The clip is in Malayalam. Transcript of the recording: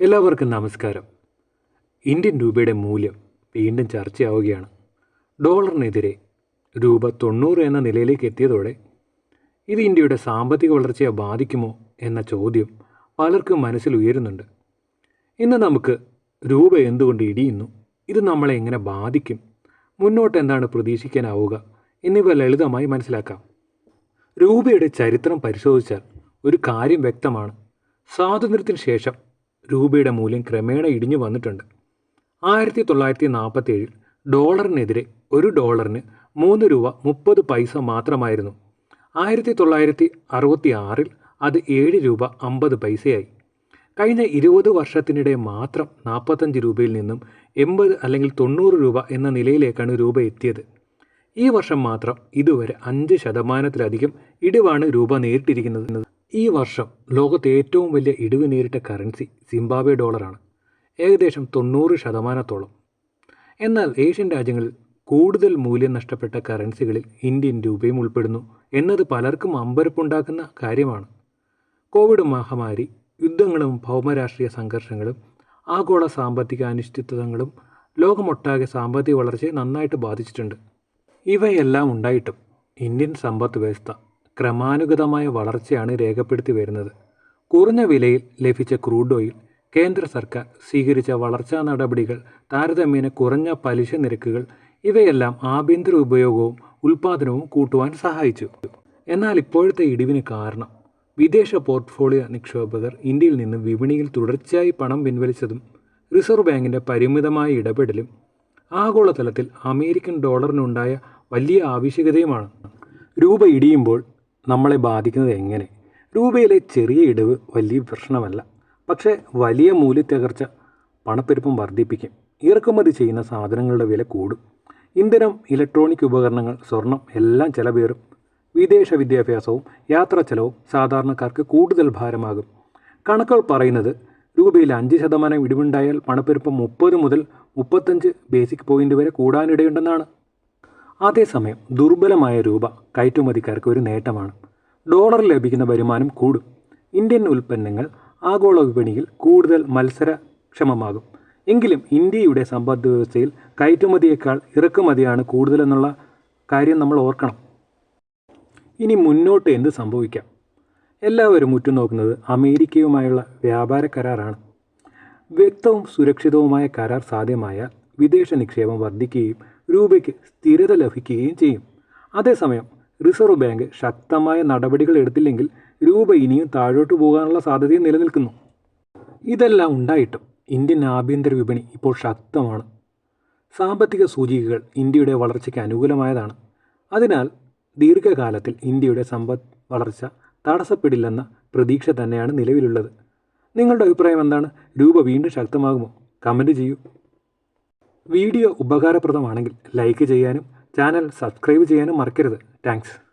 എല്ലാവർക്കും നമസ്കാരം. ഇന്ത്യൻ രൂപയുടെ മൂല്യം വീണ്ടും ചർച്ചയാവുകയാണ്. ഡോളറിനെതിരെ രൂപ തൊണ്ണൂറ് എന്ന നിലയിലേക്ക് എത്തിയതോടെ ഇത് ഇന്ത്യയുടെ സാമ്പത്തിക വളർച്ചയെ ബാധിക്കുമോ എന്ന ചോദ്യം പലർക്കും മനസ്സിൽ ഉയരുന്നുണ്ട്. ഇന്ന് നമുക്ക് രൂപ എന്തുകൊണ്ട് ഇടിയുന്നു ഇത് നമ്മളെ എങ്ങനെ ബാധിക്കും മുന്നോട്ട് എന്താണ് പ്രതീക്ഷിക്കാനാവുക എന്നിവ ലളിതമായി മനസ്സിലാക്കാം. രൂപയുടെ ചരിത്രം പരിശോധിച്ചാൽ ഒരു കാര്യം വ്യക്തമാണ്. സ്വാതന്ത്ര്യത്തിന് ശേഷം രൂപയുടെ മൂല്യം ക്രമേണ ഇടിഞ്ഞു വന്നിട്ടുണ്ട്. ആയിരത്തി തൊള്ളായിരത്തി നാൽപ്പത്തി ഏഴിൽ ഡോളറിനെതിരെ ഒരു ഡോളറിന് മൂന്ന് രൂപ മുപ്പത് പൈസ മാത്രമായിരുന്നു. ആയിരത്തി തൊള്ളായിരത്തി അറുപത്തി ആറിൽ അത് ഏഴ് രൂപ അമ്പത് പൈസയായി. കഴിഞ്ഞ ഇരുപത് വർഷത്തിനിടെ മാത്രം നാൽപ്പത്തഞ്ച് രൂപയിൽ നിന്നും എൺപത് അല്ലെങ്കിൽ തൊണ്ണൂറ് രൂപ എന്ന നിലയിലേക്കാണ് രൂപ എത്തിയത്. ഈ വർഷം മാത്രം ഇതുവരെ അഞ്ച് ശതമാനത്തിലധികം ഇടിവാണ് രൂപ നേരിട്ടിരിക്കുന്നത്. ഈ വർഷം ലോകത്തെ ഏറ്റവും വലിയ ഇടിവ് നേരിട്ട കറൻസി സിംബാബ്വെ ഡോളറാണ്. ഏകദേശം തൊണ്ണൂറ് ശതമാനത്തോളം. എന്നാൽ ഏഷ്യൻ രാജ്യങ്ങളിൽ കൂടുതൽ മൂല്യം നഷ്ടപ്പെട്ട കറൻസികളിൽ ഇന്ത്യൻ രൂപയും ഉൾപ്പെടുന്നു എന്നത് പലർക്കും അമ്പരപ്പുണ്ടാക്കുന്ന കാര്യമാണ്. കോവിഡ് മഹാമാരി യുദ്ധങ്ങളും ഭൗമരാഷ്ട്രീയ സംഘർഷങ്ങളും ആഗോള സാമ്പത്തിക അനിശ്ചിതത്വങ്ങളും ലോകമൊട്ടാകെ സാമ്പത്തിക വളർച്ചയെ നന്നായിട്ട് ബാധിച്ചിട്ടുണ്ട്. ഇവയെല്ലാം ഉണ്ടായിട്ടും ഇന്ത്യൻ സമ്പദ് വ്യവസ്ഥ ക്രമാനുഗതമായ വളർച്ചയാണ് രേഖപ്പെടുത്തി വരുന്നത്. കുറഞ്ഞ വിലയിൽ ലഭിച്ച ക്രൂഡ് ഓയിൽ കേന്ദ്ര സർക്കാർ സ്വീകരിച്ച വളർച്ചാ നടപടികൾ താരതമ്യേന കുറഞ്ഞ പലിശ നിരക്കുകൾ ഇവയെല്ലാം ആഭ്യന്തര ഉപയോഗവും ഉൽപാദനവും കൂട്ടുവാൻ സഹായിച്ചു. എന്നാൽ ഇപ്പോഴത്തെ ഇടിവിന് കാരണം വിദേശ പോർട്ട്ഫോളിയോ നിക്ഷേപകർ ഇന്ത്യയിൽ നിന്ന് വിപണിയിൽ തുടർച്ചയായി പണം പിൻവലിച്ചതും റിസർവ് ബാങ്കിന്റെ പരിമിതമായ ഇടപെടലും ആഗോളതലത്തിൽ അമേരിക്കൻ ഡോളറിനുണ്ടായ വലിയ ആവശ്യകതയുമാണ്. രൂപ ഇടിയുമ്പോൾ നമ്മളെ ബാധിക്കുന്നത് എങ്ങനെ? രൂപയിലെ ചെറിയ ഇടിവ് വലിയ പ്രശ്നമല്ല. പക്ഷേ വലിയ മൂല്യത്തകർച്ച പണപ്പെരുപ്പം വർദ്ധിപ്പിക്കും. ഇറക്കുമതി ചെയ്യുന്ന സാധനങ്ങളുടെ വില കൂടും. ഇന്ധനം ഇലക്ട്രോണിക് ഉപകരണങ്ങൾ സ്വർണം എല്ലാം ചിലവേറും. വിദേശ വിദ്യാഭ്യാസവും യാത്രാ ചെലവും സാധാരണക്കാർക്ക് കൂടുതൽ ഭാരമാകും. കണക്കുകൾ പറയുന്നത് രൂപയിൽ അഞ്ച് ശതമാനം ഇടിവുണ്ടായാൽ പണപ്പെരുപ്പം മുപ്പത് മുതൽ മുപ്പത്തഞ്ച് ബേസിക് പോയിന്റ് വരെ കൂടാനിടയുണ്ടെന്നാണ്. അതേസമയം ദുർബലമായ രൂപ കയറ്റുമതിക്കാർക്ക് ഒരു നേട്ടമാണ്. ഡോളർ ലഭിക്കുന്ന വരുമാനം കൂടും. ഇന്ത്യൻ ഉൽപ്പന്നങ്ങൾ ആഗോള വിപണിയിൽ കൂടുതൽ മത്സരക്ഷമമാകും. എങ്കിലും ഇന്ത്യയുടെ സമ്പദ് വ്യവസ്ഥയിൽ കയറ്റുമതിയേക്കാൾ ഇറക്കുമതിയാണ് കൂടുതലെന്നുള്ള കാര്യം നമ്മൾ ഓർക്കണം. ഇനി മുന്നോട്ട് എന്ത് സംഭവിക്കാം? എല്ലാവരും ഉറ്റുനോക്കുന്നത് അമേരിക്കയുമായുള്ള വ്യാപാര കരാറാണ്. വ്യക്തവും സുരക്ഷിതവുമായ കരാർ സാധ്യമായാൽ വിദേശ നിക്ഷേപം വർദ്ധിക്കുകയും രൂപയ്ക്ക് സ്ഥിരത ലഭിക്കുകയും ചെയ്യും. അതേസമയം റിസർവ് ബാങ്ക് ശക്തമായ നടപടികൾ എടുത്തില്ലെങ്കിൽ രൂപ ഇനിയും താഴോട്ട് പോകാനുള്ള സാധ്യതയും നിലനിൽക്കുന്നു. ഇതെല്ലാം ഉണ്ടായിട്ടും ഇന്ത്യൻ ആഭ്യന്തര വിപണി ഇപ്പോൾ ശക്തമാണ്. സാമ്പത്തിക സൂചികകൾ ഇന്ത്യയുടെ വളർച്ചയ്ക്ക് അനുകൂലമായതാണ്. അതിനാൽ ദീർഘകാലത്തിൽ ഇന്ത്യയുടെ സമ്പദ് വളർച്ച തടസ്സപ്പെടില്ലെന്ന പ്രതീക്ഷ തന്നെയാണ് നിലവിലുള്ളത്. നിങ്ങളുടെ അഭിപ്രായം എന്താണ്? രൂപ വീണ്ടും ശക്തമാകുമോ? കമന്റ് ചെയ്യൂ. വീഡിയോ ഉപകാരപ്രദമാണെങ്കിൽ ലൈക്ക് ചെയ്യാനും ചാനൽ സബ്സ്ക്രൈബ് ചെയ്യാനും മറക്കരുത്. താങ്ക്സ്.